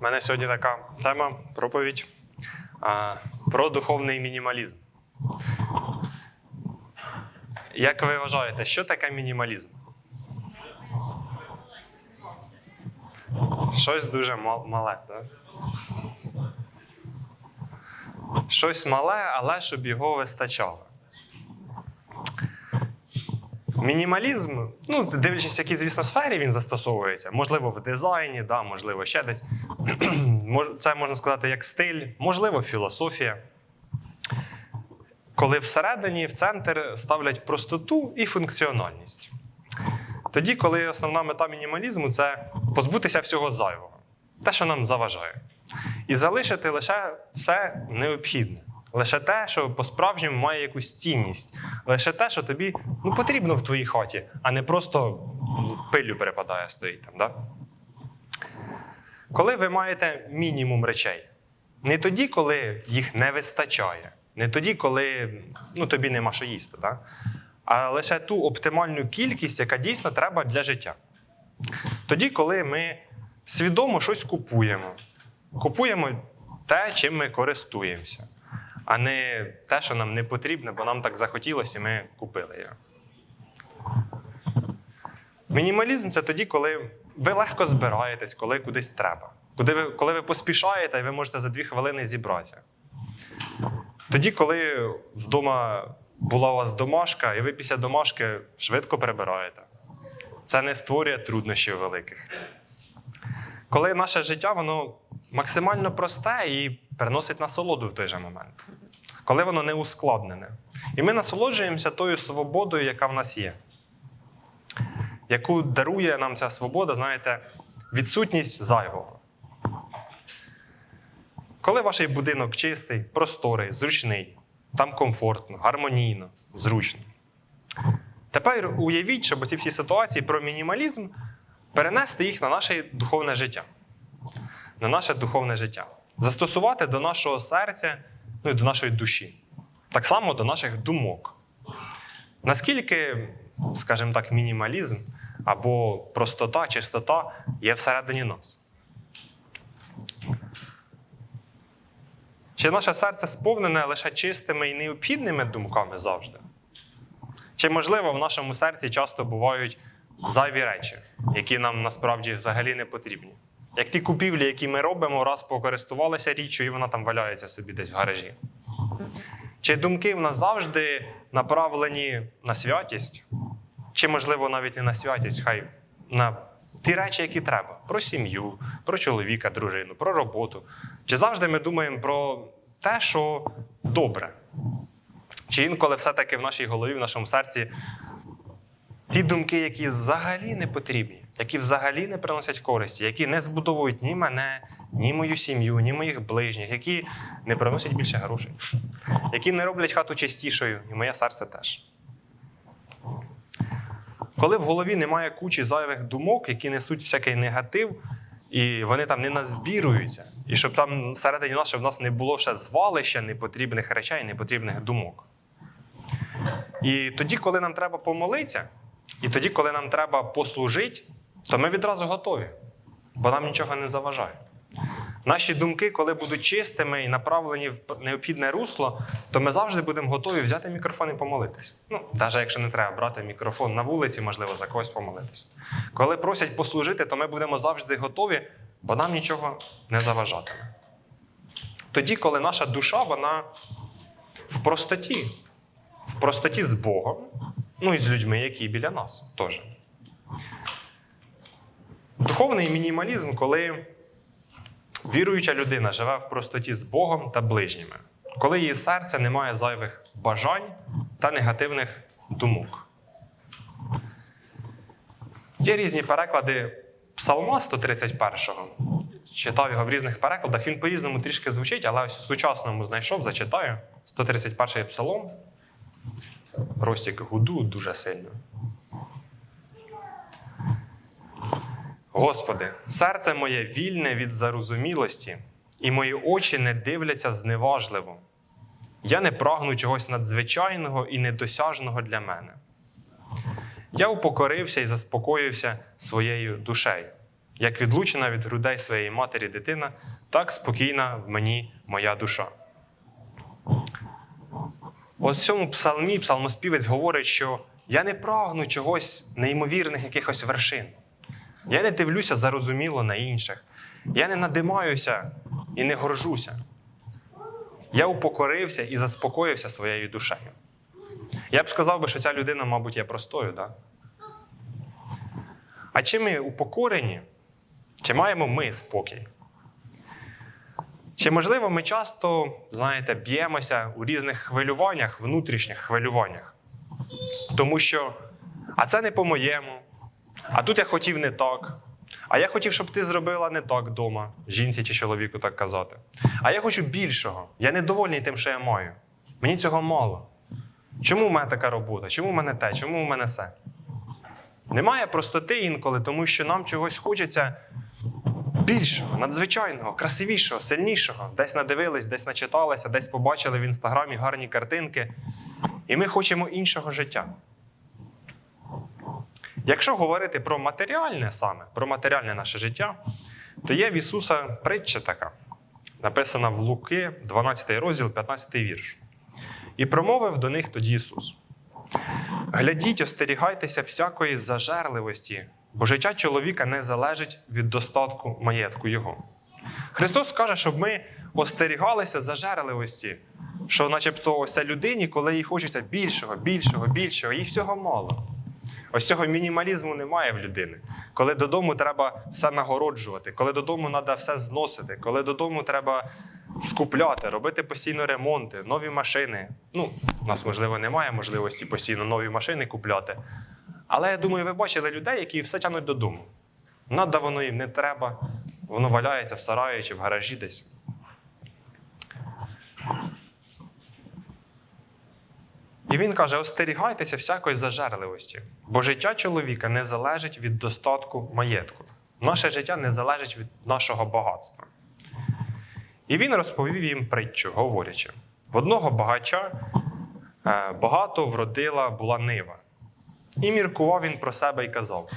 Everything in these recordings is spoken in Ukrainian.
У мене сьогодні така тема проповідь а, про духовний мінімалізм. Як ви вважаєте, що таке мінімалізм? Щось дуже мал- мале, так? Щось мале, але щоб його вистачало. Мінімалізм, ну, дивлячись, в якій, звісно, сфері він застосовується. Можливо, в дизайні, да, можливо, ще десь. Це можна сказати як стиль, можливо, філософія. Коли всередині, в центр ставлять простоту і функціональність. Тоді, коли основна мета мінімалізму це позбутися всього зайвого, те, що нам заважає, і залишити лише все необхідне. Лише те, що по-справжньому має якусь цінність, лише те, що тобі ну, потрібно в твоїй хаті, а не просто пилю перепадає, стоїть там. Да? Коли ви маєте мінімум речей, не тоді, коли їх не вистачає, не тоді, коли ну, тобі нема що їсти, да? а лише ту оптимальну кількість, яка дійсно треба для життя. Тоді, коли ми свідомо щось купуємо, купуємо те, чим ми користуємося, а не те, що нам не потрібно, бо нам так захотілося, і ми купили його. Мінімалізм це тоді, коли ви легко збираєтесь, коли кудись треба. Коли ви, коли ви поспішаєте, і ви можете за дві хвилини зібратися. Тоді, коли вдома була у вас домашка, і ви після домашки швидко прибираєте. Це не створює труднощів великих. Коли наше життя воно максимально просте і приносить насолоду в той же момент. Коли воно не ускладнене. І ми насолоджуємося тою свободою, яка в нас є. Яку дарує нам ця свобода, знаєте, відсутність зайвого. Коли ваш будинок чистий, просторий, зручний, там комфортно, гармонійно, зручно. Тепер уявіть, щоб ці всі ситуації про мінімалізм перенести їх на наше духовне життя. На наше духовне життя. Застосувати до нашого серця, ну і до нашої душі. Так само до наших думок. Наскільки, скажімо так, мінімалізм або простота, чистота є всередині нас? Чи наше серце сповнене лише чистими і необхідними думками завжди? Чи, можливо, в нашому серці часто бувають зайві речі, які нам насправді взагалі не потрібні? Як ті купівлі, які ми робимо, раз покористувалися річчю, і вона там валяється собі десь в гаражі. Чи думки в нас завжди направлені на святість? Чи, можливо, навіть не на святість, хай на ті речі, які треба: про сім'ю, про чоловіка, дружину, про роботу. Чи завжди ми думаємо про те, що добре? Чи інколи все-таки в нашій голові, в нашому серці ті думки, які взагалі не потрібні, які взагалі не приносять користі, які не збудовують ні мене, ні мою сім'ю, ні моїх ближніх, які не приносять більше грошей, які не роблять хату чистішою, і моє серце теж. Коли в голові немає кучі зайвих думок, які несуть всякий негатив, і вони там не назбіруються, і щоб там всередині нас, в нас не було ще звалища непотрібних речей, непотрібних думок. І тоді, коли нам треба помолитися, і тоді, коли нам треба послужити, то ми відразу готові, бо нам нічого не заважає. Наші думки, коли будуть чистими і направлені в необхідне русло, то ми завжди будемо готові взяти мікрофон і помолитись. Ну, навіть якщо не треба брати мікрофон на вулиці, можливо, за когось помолитись. Коли просять послужити, то ми будемо завжди готові, бо нам нічого не заважатиме. Тоді, коли наша душа, вона в простоті, в простоті з Богом, ну і з людьми, які біля нас теж. Духовний мінімалізм, коли віруюча людина живе в простоті з Богом та ближніми, коли її серце не має зайвих бажань та негативних думок. Є різні переклади Псалма 131-го. Читав його в різних перекладах. Він по-різному трішки звучить, але ось в сучасному знайшов, зачитаю. 131-й псалом. Ростік гуду дуже сильно. Господи, серце моє вільне від зарозумілості, і мої очі не дивляться зневажливо. Я не прагну чогось надзвичайного і недосяжного для мене. Я упокорився і заспокоївся своєю душею. як відлучена від грудей своєї матері дитина, так спокійна в мені моя душа. Ось в цьому псалмі псалмоспівець говорить, що я не прагну чогось неймовірних якихось вершин. Я не дивлюся зарозуміло на інших. Я не надимаюся і не горжуся. Я упокорився і заспокоївся своєю душею. Я б сказав би, що ця людина, мабуть, є простою, так? А чи ми упокорені, чи маємо ми спокій? Чи можливо ми часто, знаєте, б'ємося у різних хвилюваннях, внутрішніх хвилюваннях? Тому що, а це не по-моєму, а тут я хотів не так. А я хотів, щоб ти зробила не так вдома, жінці чи чоловіку так казати. А я хочу більшого. Я недовольний тим, що я маю. Мені цього мало. Чому в мене така робота? Чому в мене те? Чому в мене все? Немає простоти інколи, тому що нам чогось хочеться більшого, надзвичайного, красивішого, сильнішого. Десь надивились, десь начиталися, десь побачили в інстаграмі гарні картинки. І ми хочемо іншого життя. Якщо говорити про матеріальне саме, про матеріальне наше життя, то є в Ісуса притча така, написана в Луки, 12 розділ, 15 вірш. І промовив до них тоді Ісус: Глядіть, остерігайтеся всякої зажерливості, бо життя чоловіка не залежить від достатку маєтку Його. Христос каже, щоб ми остерігалися зажерливості, що, начебто, ось людині, коли їй хочеться більшого, більшого, більшого, їй всього мало. Ось цього мінімалізму немає в людини. Коли додому треба все нагороджувати, коли додому треба все зносити, коли додому треба скупляти, робити постійно ремонти, нові машини. Ну, у нас, можливо, немає можливості постійно нові машини купляти. Але я думаю, ви бачили людей, які все тягнуть додому. Надо воно їм не треба, воно валяється в сараї чи в гаражі десь. І він каже: остерігайтеся всякої зажерливості, бо життя чоловіка не залежить від достатку маєтку. Наше життя не залежить від нашого багатства. І він розповів їм притчу, говорячи: в одного багача е, багато вродила була нива. І міркував він про себе і казав: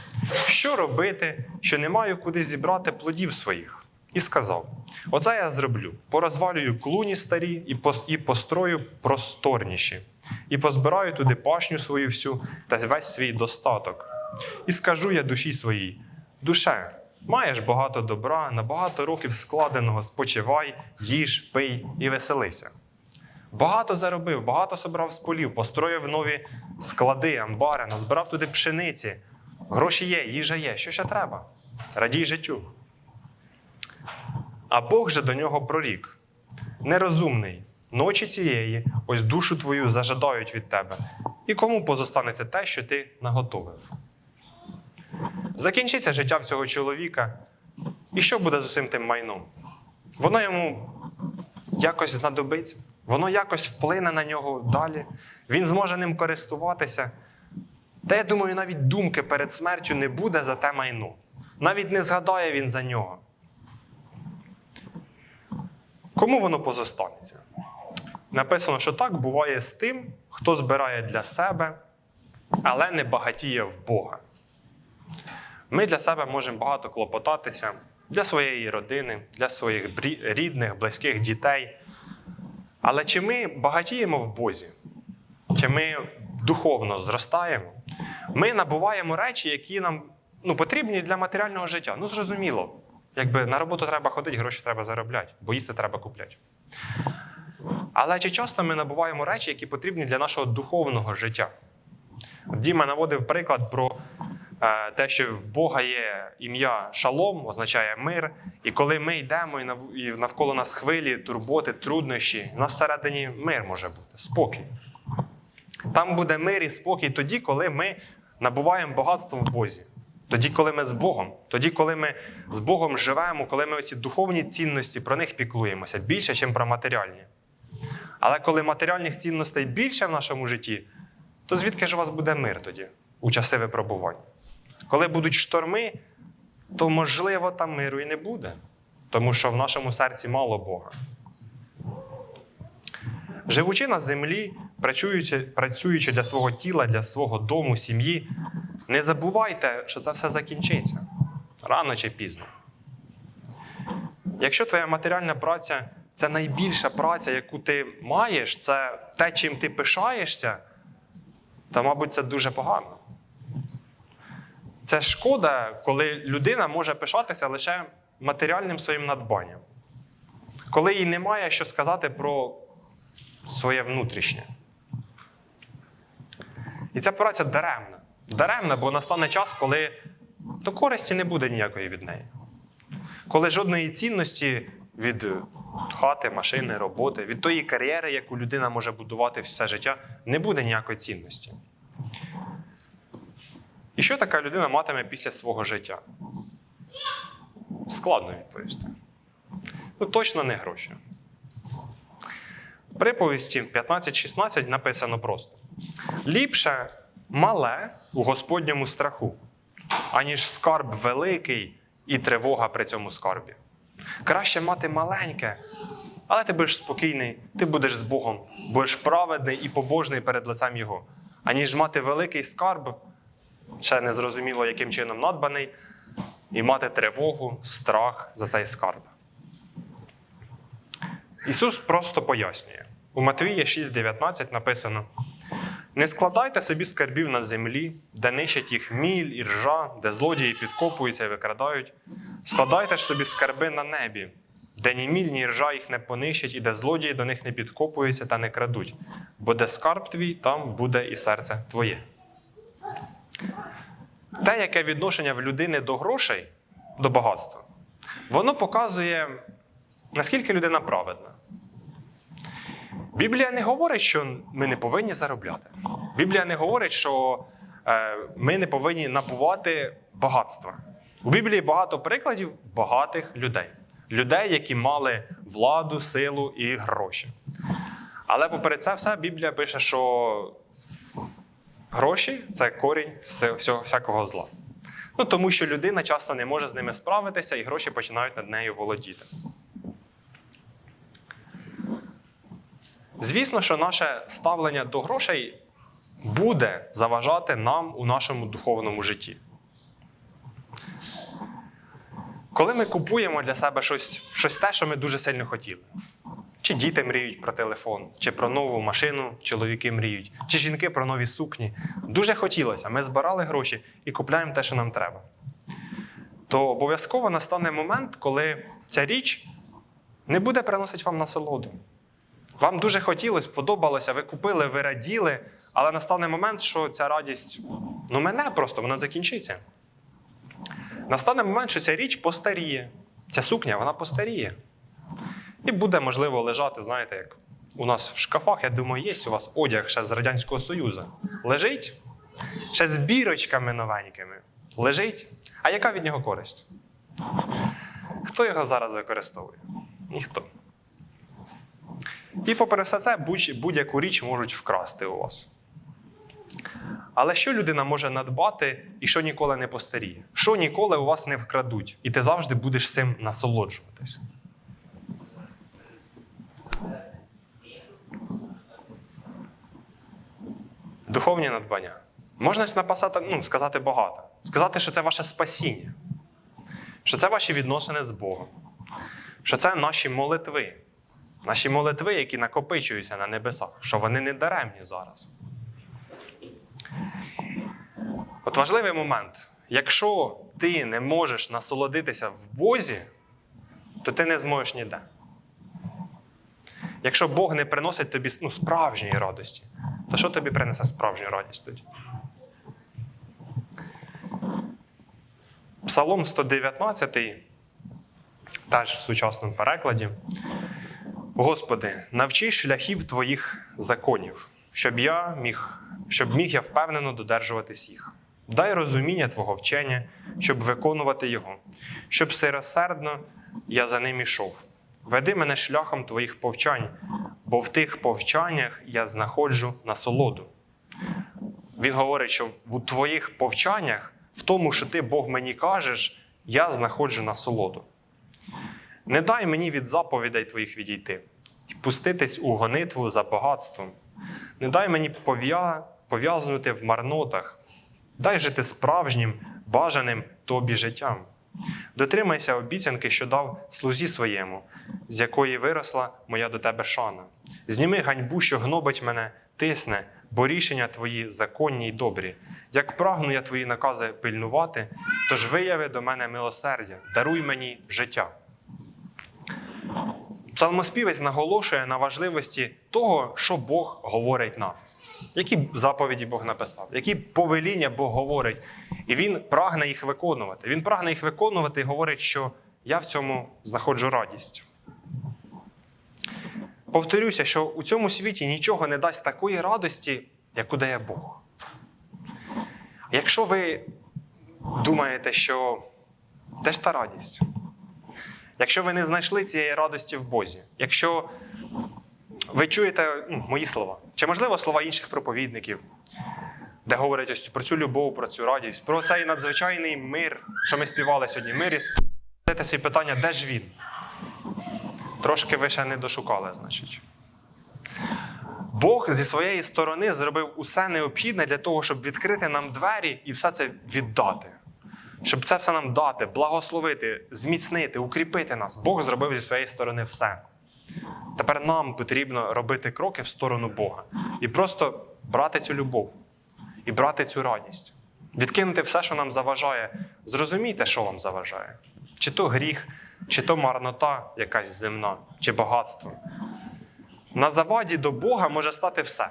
що робити, що не маю куди зібрати плодів своїх? І сказав: Оце я зроблю: порозвалюю клуні старі і построю просторніші, і позбираю туди пашню свою всю та весь свій достаток. І скажу я душі своїй: душе, маєш багато добра, на багато років складеного спочивай, їж, пий і веселися. Багато заробив, багато собрав з полів, построїв нові склади, амбари, назбирав туди пшениці. Гроші є, їжа є. Що ще треба? Радій життю. А Бог же до нього прорік. Нерозумний, ночі цієї, ось душу твою зажадають від тебе. І кому позостанеться те, що ти наготовив? Закінчиться життя в цього чоловіка. І що буде з усім тим майном? Воно йому якось знадобиться, воно якось вплине на нього далі. Він зможе ним користуватися. Та я думаю, навіть думки перед смертю не буде за те майно. Навіть не згадає він за нього. Кому воно позостанеться? Написано, що так буває з тим, хто збирає для себе, але не багатіє в Бога. Ми для себе можемо багато клопотатися для своєї родини, для своїх рідних, близьких дітей. Але чи ми багатіємо в Бозі? Чи ми духовно зростаємо? Ми набуваємо речі, які нам ну, потрібні для матеріального життя. Ну, зрозуміло. Якби на роботу треба ходити, гроші треба заробляти, бо їсти треба купляти. Але чи часто ми набуваємо речі, які потрібні для нашого духовного життя? Діма наводив приклад про е, те, що в Бога є ім'я Шалом, означає мир. І коли ми йдемо і навколо нас хвилі, турботи, труднощі, у нас всередині мир може бути, спокій. Там буде мир і спокій тоді, коли ми набуваємо багатство в Бозі. Тоді, коли ми з Богом, тоді, коли ми з Богом живемо, коли ми оці духовні цінності про них піклуємося більше, ніж про матеріальні. Але коли матеріальних цінностей більше в нашому житті, то звідки ж у вас буде мир тоді у часи випробувань? Коли будуть шторми, то можливо там миру і не буде, тому що в нашому серці мало Бога. Живучи на землі, працюючи, працюючи для свого тіла, для свого дому, сім'ї, не забувайте, що це все закінчиться. рано чи пізно. Якщо твоя матеріальна праця це найбільша праця, яку ти маєш, це те, чим ти пишаєшся, то, мабуть, це дуже погано. Це шкода, коли людина може пишатися лише матеріальним своїм надбанням, коли їй немає що сказати про своє внутрішнє. І ця праця даремна. Даремна, бо настане час, коли до користі не буде ніякої від неї. Коли жодної цінності від хати, машини, роботи, від тої кар'єри, яку людина може будувати все життя, не буде ніякої цінності. І що така людина матиме після свого життя? Складно відповісти. Ну, точно не гроші. В приповісті 15-16 написано просто: ліпше мале у Господньому страху, аніж скарб великий і тривога при цьому скарбі. Краще мати маленьке, але ти будеш спокійний, ти будеш з Богом, будеш праведний і побожний перед лицем Його, аніж мати великий скарб, ще не зрозуміло, яким чином надбаний, і мати тривогу, страх за цей скарб. Ісус просто пояснює. У Матвія 6,19 написано: не складайте собі скарбів на землі, де нищать їх міль і ржа, де злодії підкопуються і викрадають. Складайте ж собі скарби на небі, де ні міль, ні ржа їх не понищать, і де злодії до них не підкопуються та не крадуть. Бо де скарб твій, там буде і серце твоє. Те, яке відношення в людини до грошей, до багатства, воно показує, наскільки людина праведна. Біблія не говорить, що ми не повинні заробляти. Біблія не говорить, що е, ми не повинні набувати багатства. У Біблії багато прикладів багатих людей. Людей, які мали владу, силу і гроші. Але попри це все Біблія пише, що гроші це корінь всього, всякого зла. Ну, тому що людина часто не може з ними справитися, і гроші починають над нею володіти. Звісно, що наше ставлення до грошей буде заважати нам у нашому духовному житті. Коли ми купуємо для себе щось, щось те, що ми дуже сильно хотіли. Чи діти мріють про телефон, чи про нову машину, чоловіки мріють, чи жінки про нові сукні. Дуже хотілося. Ми збирали гроші і купляємо те, що нам треба. То обов'язково настане момент, коли ця річ не буде приносити вам насолоду. Вам дуже хотілося, подобалося, ви купили, ви раділи, але настане момент, що ця радість ну, мене просто, вона закінчиться. Настане момент, що ця річ постаріє. Ця сукня вона постаріє. І буде, можливо, лежати, знаєте, як у нас в шкафах, я думаю, є у вас одяг ще з Радянського Союзу. Лежить ще з бірочками новенькими. Лежить. А яка від нього користь? Хто його зараз використовує? Ніхто. І попри все це, будь- будь-яку річ можуть вкрасти у вас. Але що людина може надбати і що ніколи не постаріє? Що ніколи у вас не вкрадуть, і ти завжди будеш цим насолоджуватись? Духовні надбання. Можна написати, ну, сказати багато. Сказати, що це ваше спасіння, що це ваші відносини з Богом, що це наші молитви. Наші молитви, які накопичуються на небесах, що вони не даремні зараз. От важливий момент. Якщо ти не можеш насолодитися в Бозі, то ти не зможеш ніде. Якщо Бог не приносить тобі ну, справжньої радості, то що тобі принесе справжню радість тоді? Псалом 119, теж в сучасному перекладі. Господи, навчи шляхів Твоїх законів, щоб я міг, щоб міг я впевнено додержуватись їх. Дай розуміння Твого вчення, щоб виконувати його, щоб сиросердно я за ним ішов. Веди мене шляхом Твоїх повчань, бо в тих повчаннях я знаходжу насолоду. Він говорить, що в твоїх повчаннях, в тому, що ти Бог мені кажеш, я знаходжу насолоду. Не дай мені від заповідей твоїх відійти, і пуститись у гонитву за багатством. Не дай мені пов'я- пов'язнути в марнотах, дай жити справжнім, бажаним тобі життям. Дотримайся обіцянки, що дав слузі своєму, з якої виросла моя до тебе шана. Зніми ганьбу, що гнобить мене, тисне, бо рішення твої законні й добрі. Як прагну я твої накази пильнувати, тож вияви до мене милосердя, даруй мені життя. Псалмоспівець наголошує на важливості того, що Бог говорить нам. Які заповіді Бог написав, які повеління Бог говорить, і він прагне їх виконувати. Він прагне їх виконувати і говорить, що я в цьому знаходжу радість. Повторюся, що у цьому світі нічого не дасть такої радості, яку дає Бог. Якщо ви думаєте, що де ж та радість? Якщо ви не знайшли цієї радості в Бозі, якщо ви чуєте ну, мої слова, чи можливо слова інших проповідників, де говорять ось про цю любов, про цю радість, про цей надзвичайний мир, що ми співали сьогодні. Мир і Задайте собі питання, де ж він? Трошки ви ще не дошукали, значить. Бог зі своєї сторони зробив усе необхідне для того, щоб відкрити нам двері і все це віддати. Щоб це все нам дати, благословити, зміцнити, укріпити нас. Бог зробив зі своєї сторони все. Тепер нам потрібно робити кроки в сторону Бога і просто брати цю любов і брати цю радість, відкинути все, що нам заважає. Зрозумійте, що вам заважає. Чи то гріх, чи то марнота якась земна, чи багатство. На заваді до Бога може стати все.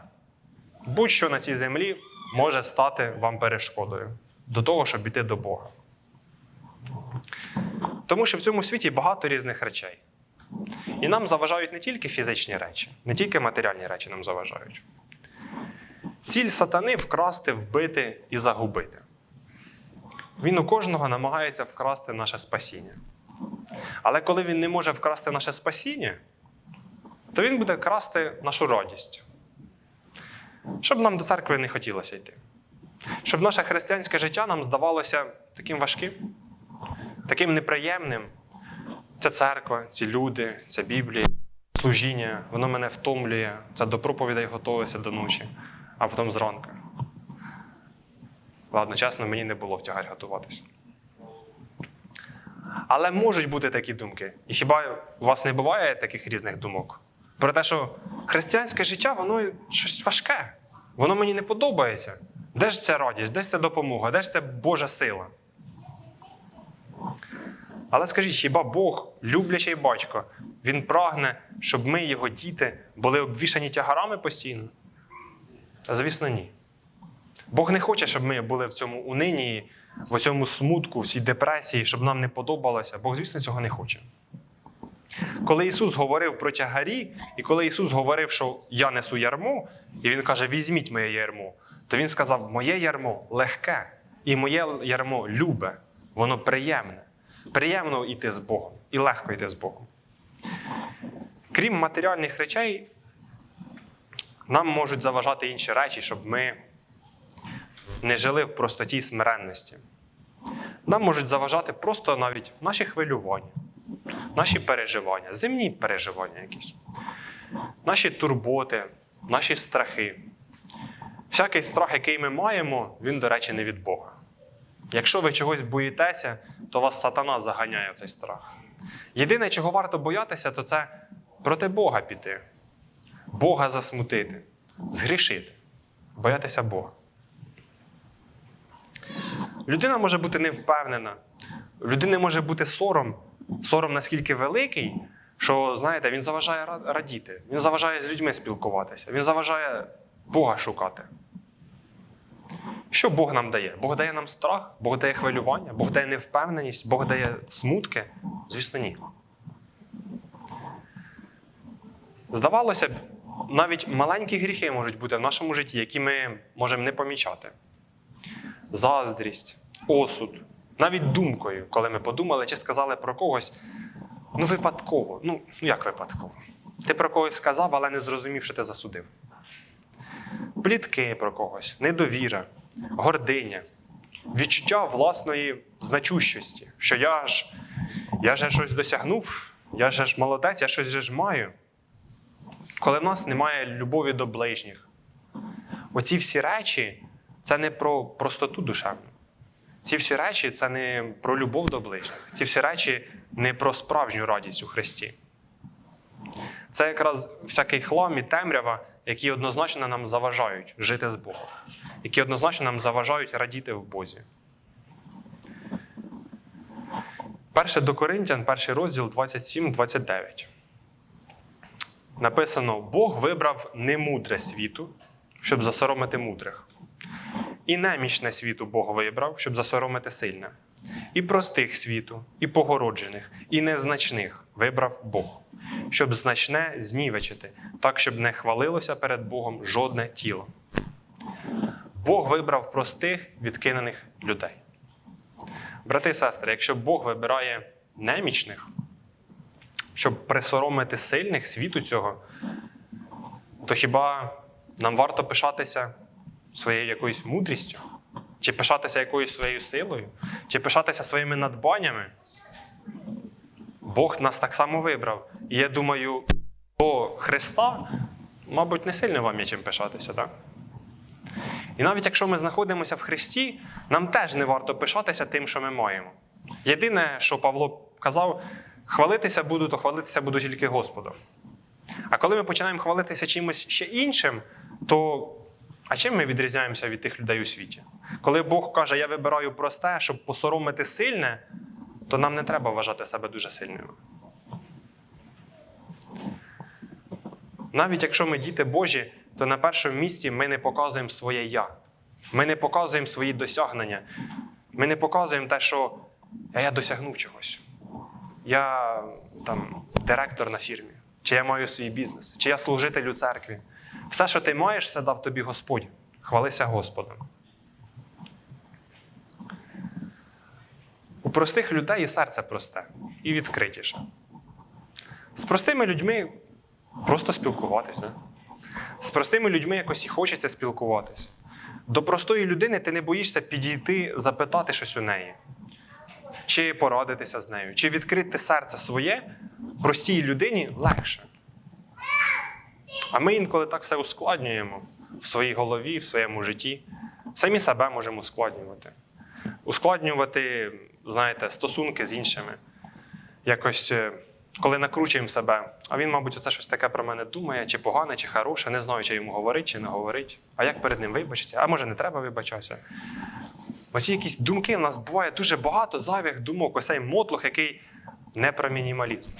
Будь-що на цій землі може стати вам перешкодою до того, щоб іти до Бога. Тому що в цьому світі багато різних речей. І нам заважають не тільки фізичні речі, не тільки матеріальні речі нам заважають. Ціль сатани вкрасти, вбити і загубити. Він у кожного намагається вкрасти наше спасіння. Але коли він не може вкрасти наше спасіння, то він буде красти нашу радість. Щоб нам до церкви не хотілося йти. Щоб наше християнське життя нам здавалося таким важким, таким неприємним. Ця церква, ці люди, ця Біблія, служіння, воно мене втомлює. Це до проповідей готуюся до ночі, а потім зранку. Ладно, чесно, мені не було втягар готуватися. Але можуть бути такі думки. І хіба у вас не буває таких різних думок? Про те, що християнське життя, воно щось важке. Воно мені не подобається. Де ж ця радість, де ж ця допомога, де ж ця Божа сила? Але скажіть, хіба Бог, люблячий батько, він прагне, щоб ми, його діти, були обвішані тягарами постійно? Звісно, ні. Бог не хоче, щоб ми були в цьому унинії, в цьому смутку, в цій депресії, щоб нам не подобалося. Бог, звісно, цього не хоче. Коли Ісус говорив про тягарі, і коли Ісус говорив, що я несу ярмо, і Він каже, візьміть моє ярмо, то Він сказав, моє ярмо легке, і моє ярмо любе, воно приємне. Приємно йти з Богом і легко йти з Богом. Крім матеріальних речей, нам можуть заважати інші речі, щоб ми не жили в простоті і смиренності. Нам можуть заважати просто навіть наші хвилювання, наші переживання, земні переживання якісь, наші турботи, наші страхи. Всякий страх, який ми маємо, він, до речі, не від Бога. Якщо ви чогось боїтеся, то вас сатана заганяє в цей страх. Єдине, чого варто боятися, то це проти Бога піти, Бога засмутити, згрішити, боятися Бога. Людина може бути невпевнена, людини може бути сором, сором наскільки великий, що, знаєте, він заважає радіти, він заважає з людьми спілкуватися, він заважає Бога шукати. Що Бог нам дає? Бог дає нам страх, Бог дає хвилювання, Бог дає невпевненість, Бог дає смутки? Звісно, ні. Здавалося б, навіть маленькі гріхи можуть бути в нашому житті, які ми можемо не помічати. Заздрість, осуд, навіть думкою, коли ми подумали чи сказали про когось, ну випадково. Ну, ну як випадково? Ти про когось сказав, але не зрозумів, що ти засудив. Плітки про когось, недовіра, гординя, відчуття власної значущості, що я ж, я ж щось досягнув, я ж молодець, я щось ж маю. Коли в нас немає любові до ближніх. Оці всі речі це не про простоту душевну. ці всі речі це не про любов до ближніх. Ці всі речі не про справжню радість у Христі. Це якраз всякий хлам і темрява, які однозначно нам заважають жити з Богом, які однозначно нам заважають радіти в Бозі. Перше до Коринтян, перший розділ 27-29. Написано: Бог вибрав немудре світу, щоб засоромити мудрих. І немічне світу Бог вибрав, щоб засоромити сильне. І простих світу, і погороджених, і незначних вибрав Бог, щоб значне знівечити, так, щоб не хвалилося перед Богом жодне тіло. Бог вибрав простих, відкинених людей. Брати і сестри, якщо Бог вибирає немічних, щоб присоромити сильних світу цього, то хіба нам варто пишатися своєю якоюсь мудрістю? Чи пишатися якоюсь своєю силою? Чи пишатися своїми надбаннями? Бог нас так само вибрав. І я думаю, до Христа, мабуть, не сильно вам є чим пишатися, так? І навіть якщо ми знаходимося в Христі, нам теж не варто пишатися тим, що ми маємо. Єдине, що Павло казав, хвалитися буду, то хвалитися буду тільки Господом. А коли ми починаємо хвалитися чимось ще іншим, то а чим ми відрізняємося від тих людей у світі? Коли Бог каже, я вибираю просте, щоб посоромити сильне, то нам не треба вважати себе дуже сильними. Навіть якщо ми діти Божі, то на першому місці ми не показуємо своє я. Ми не показуємо свої досягнення. Ми не показуємо те, що я досягнув чогось. Я там директор на фірмі, чи я маю свій бізнес, чи я служитель у церкві. Все, що ти маєш, все дав тобі Господь. Хвалися Господом. У простих людей і серце просте, і відкритіше. З простими людьми просто спілкуватися. З простими людьми якось і хочеться спілкуватись. До простої людини ти не боїшся підійти, запитати щось у неї, чи порадитися з нею, чи відкрити серце своє простій людині легше. А ми інколи так все ускладнюємо в своїй голові, в своєму житті. Самі себе можемо ускладнювати. Ускладнювати, знаєте, стосунки з іншими. Якось, е, коли накручуємо себе, а він, мабуть, оце щось таке про мене думає, чи погане, чи хороше, не знаю, чи йому говорить, чи не говорить. А як перед ним вибачитися? А може не треба вибачатися? Оці якісь думки в нас буває дуже багато зайвих думок, ось цей мотлох, який не про мінімалізм,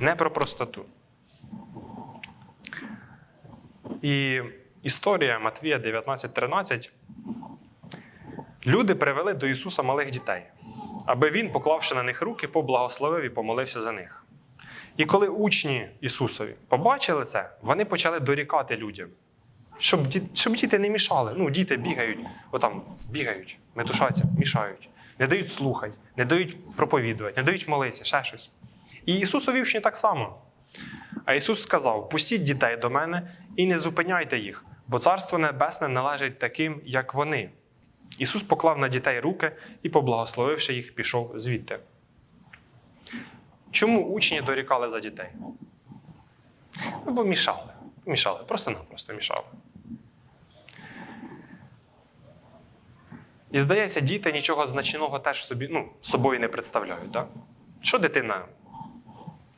не про простоту. І історія Матвія 19.13. Люди привели до Ісуса малих дітей, аби Він, поклавши на них руки, поблагословив і помолився за них. І коли учні Ісусові побачили це, вони почали дорікати людям, щоб, щоб діти не мішали. Ну, діти бігають, отам бігають, метушаться, мішають, не дають слухати, не дають проповідувати, не дають молитися, ще щось. І Ісусові учні так само. А Ісус сказав: пустіть дітей до мене і не зупиняйте їх, бо Царство Небесне належить таким, як вони. Ісус поклав на дітей руки і, поблагословивши їх, пішов звідти. Чому учні дорікали за дітей? Ну, бо мішали. Мішали, просто-напросто мішали. І здається, діти нічого значного теж собі, ну, собою не представляють. Так? Що дитина?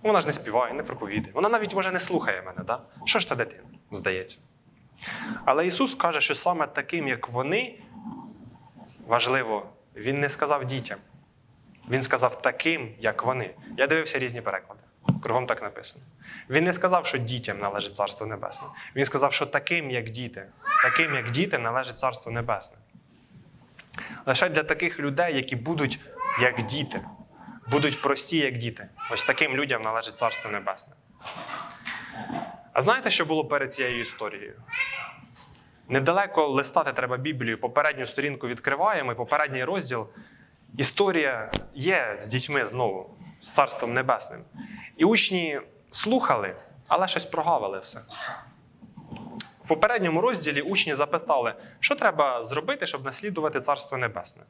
Вона ж не співає, не проповідає. Вона навіть може не слухає мене. Да? Що ж та дитина? Здається. Але Ісус каже, що саме таким, як вони, важливо, Він не сказав дітям. Він сказав таким, як вони. Я дивився різні переклади. Кругом так написано. Він не сказав, що дітям належить Царство Небесне. Він сказав, що таким, як діти, таким, як діти, належить Царство Небесне. Лише для таких людей, які будуть як діти, будуть прості, як діти. Ось таким людям належить Царство Небесне. А знаєте, що було перед цією історією? Недалеко листати треба Біблію, попередню сторінку відкриваємо, і попередній розділ. Історія є з дітьми знову, з Царством Небесним. І учні слухали, але щось прогавили все. В попередньому розділі учні запитали, що треба зробити, щоб наслідувати Царство Небесне.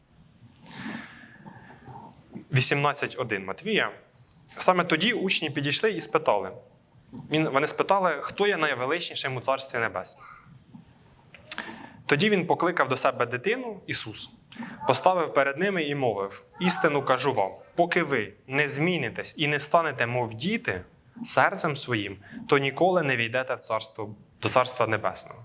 18.1 Матвія. Саме тоді учні підійшли і спитали. Вони спитали, хто є найвеличнішим у Царстві Небесному. Тоді він покликав до себе дитину, Ісус, Поставив перед ними і мовив: істину кажу вам, поки ви не змінитесь і не станете, мов діти, серцем своїм, то ніколи не війдете в царство, до Царства Небесного.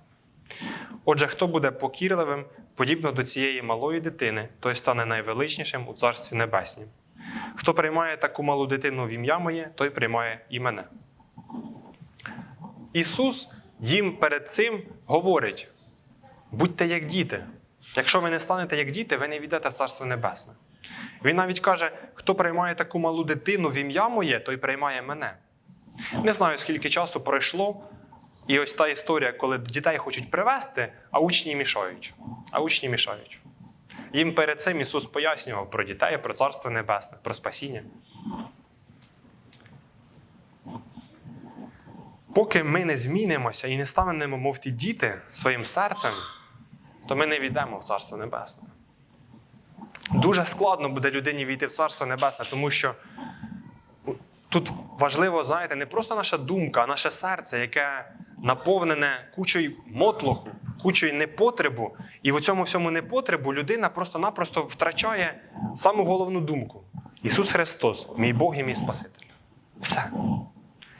Отже, хто буде покірливим, подібно до цієї малої дитини, той стане найвеличнішим у Царстві Небеснім. Хто приймає таку малу дитину в ім'я моє, той приймає і мене. Ісус їм перед цим говорить: будьте як діти. Якщо ви не станете як діти, ви не війдете в Царство Небесне. Він навіть каже: хто приймає таку малу дитину в ім'я моє, той приймає мене. Не знаю, скільки часу пройшло, і ось та історія, коли дітей хочуть привезти, а учні мішають. А учні мішають. Їм перед цим Ісус пояснював про дітей, про Царство Небесне, про спасіння. Поки ми не змінимося і не станемо, мов ті діти своїм серцем, то ми не війдемо в Царство Небесне. Дуже складно буде людині війти в Царство Небесне, тому що тут важливо, знаєте, не просто наша думка, а наше серце, яке наповнене кучою мотлоху, кучою непотребу. І в цьому всьому непотребу людина просто-напросто втрачає саму головну думку: Ісус Христос, мій Бог і мій Спаситель. Все.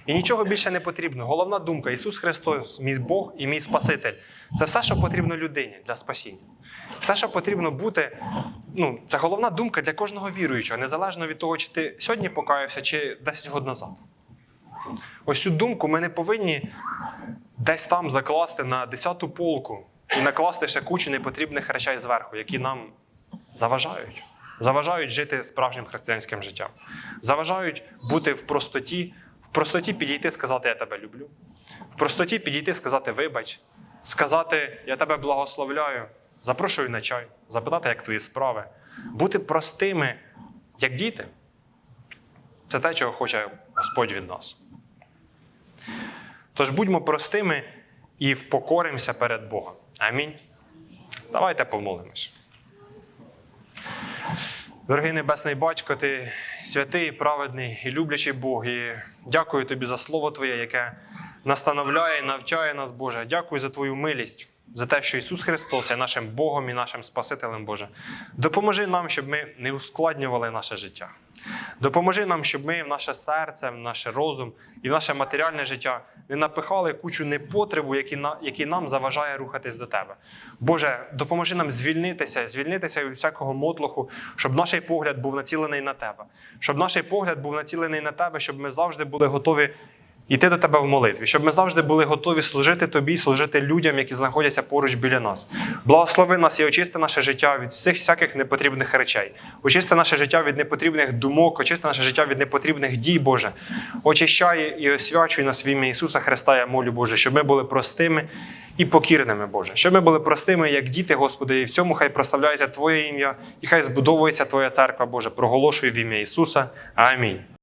І нічого більше не потрібно. Головна думка Ісус Христос, мій Бог і мій Спаситель. Це все, що потрібно людині для спасіння. Все, що потрібно бути, ну, це головна думка для кожного віруючого, незалежно від того, чи ти сьогодні покаявся, чи 10 років назад. Ось цю думку ми не повинні десь там закласти на 10-ту полку і накласти ще кучу непотрібних речей зверху, які нам заважають. Заважають жити справжнім християнським життям. Заважають бути в простоті, простоті підійти сказати Я тебе люблю. В простоті підійти сказати Вибач, сказати Я тебе благословляю, запрошую на чай, запитати, як твої справи. Бути простими, як діти. Це те, чого хоче Господь від нас. Тож будьмо простими і впокоримося перед Богом. Амінь. Давайте помолимось. Дорогий Небесний Батько, ти святий, праведний і люблячий Бог. І дякую тобі за слово Твоє, яке настановляє, навчає нас, Боже. Дякую за Твою милість, за те, що Ісус Христос є нашим Богом і нашим Спасителем, Боже. Допоможи нам, щоб ми не ускладнювали наше життя. Допоможи нам, щоб ми в наше серце, в наш розум і в наше матеріальне життя не напихали кучу непотребу, які, на, які нам заважає рухатись до Тебе. Боже, допоможи нам звільнитися, звільнитися від всякого мотлоху, щоб наш погляд був націлений на Тебе, щоб наш погляд був націлений на Тебе, щоб ми завжди були готові йти до Тебе в молитві, щоб ми завжди були готові служити Тобі, служити людям, які знаходяться поруч біля нас. Благослови нас і очисти наше життя від всіх всяких непотрібних речей. Очисти наше життя від непотрібних думок, очисти наше життя від непотрібних дій, Боже. Очищай і освячуй нас в ім'я Ісуса Христа, я молю, Боже, щоб ми були простими і покірними, Боже. Щоб ми були простими, як діти, Господи, і в цьому хай прославляється Твоє ім'я, і хай збудовується Твоя церква, Боже. Проголошую в ім'я Ісуса. Амінь.